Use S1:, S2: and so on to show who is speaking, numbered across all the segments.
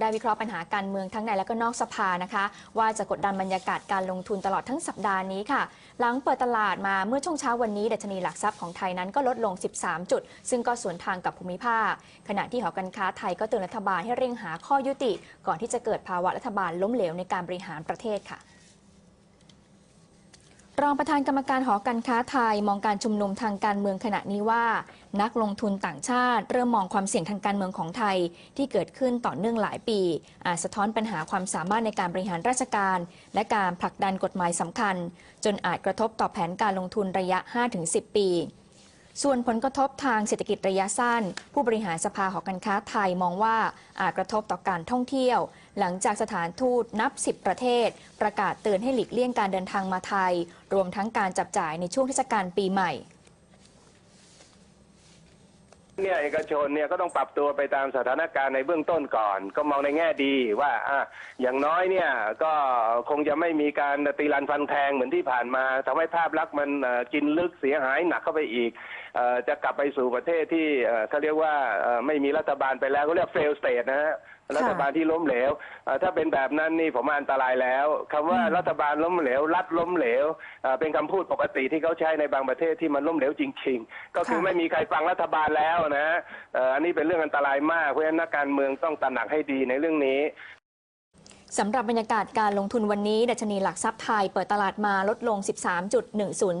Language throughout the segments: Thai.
S1: ได้วิเคราะห์ปัญหาการเมืองทั้งในและก็นอกสภานะคะ ว่าจะกดดันบรรยากาศการลงทุนตลอดทั้งสัปดาห์นี้ค่ะ หลังเปิดตลาดมาเมื่อช่วงเช้าวันนี้ดัชนีหลักทรัพย์ของไทยนั้นก็ลดลง 13 จุด ซึ่งก็สวนทางกับภูมิภาค ขณะที่หอการค้าไทยก็เตือนรัฐบาลให้เร่งหาข้อยุติ ก่อนที่จะเกิดภาวะรัฐบาลล้มเหลวในการบริหารประเทศค่ะ รองประธานกรรมการหอการค้าไทยมองการชุมนุมทางการเมืองขณะนี้ว่า นักลงทุนต่างชาติ เริ่มมองความเสี่ยงทางการเมืองของไทย ที่เกิดขึ้นต่อเนื่องหลายปี อาจสะท้อนปัญหาความสามารถในการบริหารราชการ และการผลักดันกฎหมายสำคัญ จนอาจกระทบต่อแผนการลงทุนระยะ 5-10 ปี ส่วนผลกระทบทางเศรษฐกิจระยะสั้น ผู้บริหารสภาหอการค้าไทยมองว่าอาจกระทบต่อการท่องเที่ยว หลังจากสถานทูตนับ 10 ประเทศ ประกาศเตือนให้หลีกเลี่ยงการเดินทางมาไทย รวมทั้งการจับจ่ายในช่วงเทศกาลปีใหม่
S2: เนี่ยเอกชนเนี่ยก็ต้องปรับตัวไปตามสถานการณ์ในเบื้องต้นก่อน ก็มองในแง่ดีว่าอะอย่างน้อยเนี่ยก็คงจะไม่มีการตีรันฟันแทงเหมือนที่ผ่านมาทำให้ภาพลักษณ์มันกินลึกเสียหายหนักเข้าไปอีกอจะกลับไปสู่ประเทศที่เขาเรียกว่าไม่มีรัฐบาลไปแล้วก็เรียกเฟลสเตทนะฮะ รัฐบาลที่ล้มเหลวเอ่อถ้าเป็นแบบนั้นนี่ผมว่าอันตรายแล้วคำว่ารัฐบาลล้มเหลว รัฐล้มเหลวเอ่อเป็นคำพูดปกติที่เขาใช้ในบางประเทศที่มันล้มเหลวจริง ๆ ก็คือ
S1: ค่ะ
S2: ไม่มีใครฟังรัฐบาลแล้วนะฮะเอ่ออันนี้เป็นเรื่องอันตรายมากเพราะฉะนั้นนักการเมืองต้องตระหนักให้ดีในเรื่องนี้
S1: สำหรับบรรยากาศการลงทุนวันนี้ ดัชนีหลักทรัพย์ไทยเปิดตลาดมาลดลง 13.10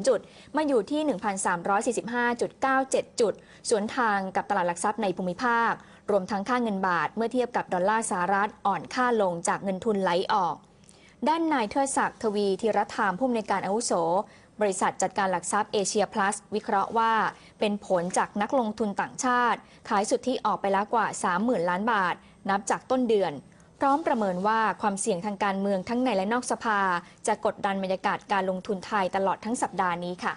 S1: จุด มาอยู่ที่ 1,345.97 จุด สวนทางกับตลาดหลักทรัพย์ในภูมิภาค รวมทั้งค่าเงินบาทเมื่อเทียบกับดอลลาร์สหรัฐอ่อนค่าลงจากเงินทุนไหลออก ด้านนายเทิดศักดิ์ทวีธีรธรรมผู้อำนวยการอาวุโส บริษัทจัดการหลักทรัพย์เอเชียพลัสวิเคราะห์ว่า เป็นผลจากนักลงทุนต่างชาติ ขายสุทธิออกไปแล้วกว่า 30,000 ล้านบาท นับจากต้นเดือน พร้อมประเมินว่าความเสี่ยงทางการเมืองทั้งในและนอกสภา จะกดดันบรรยากาศการลงทุนไทยตลอดทั้งสัปดาห์นี้ค่ะ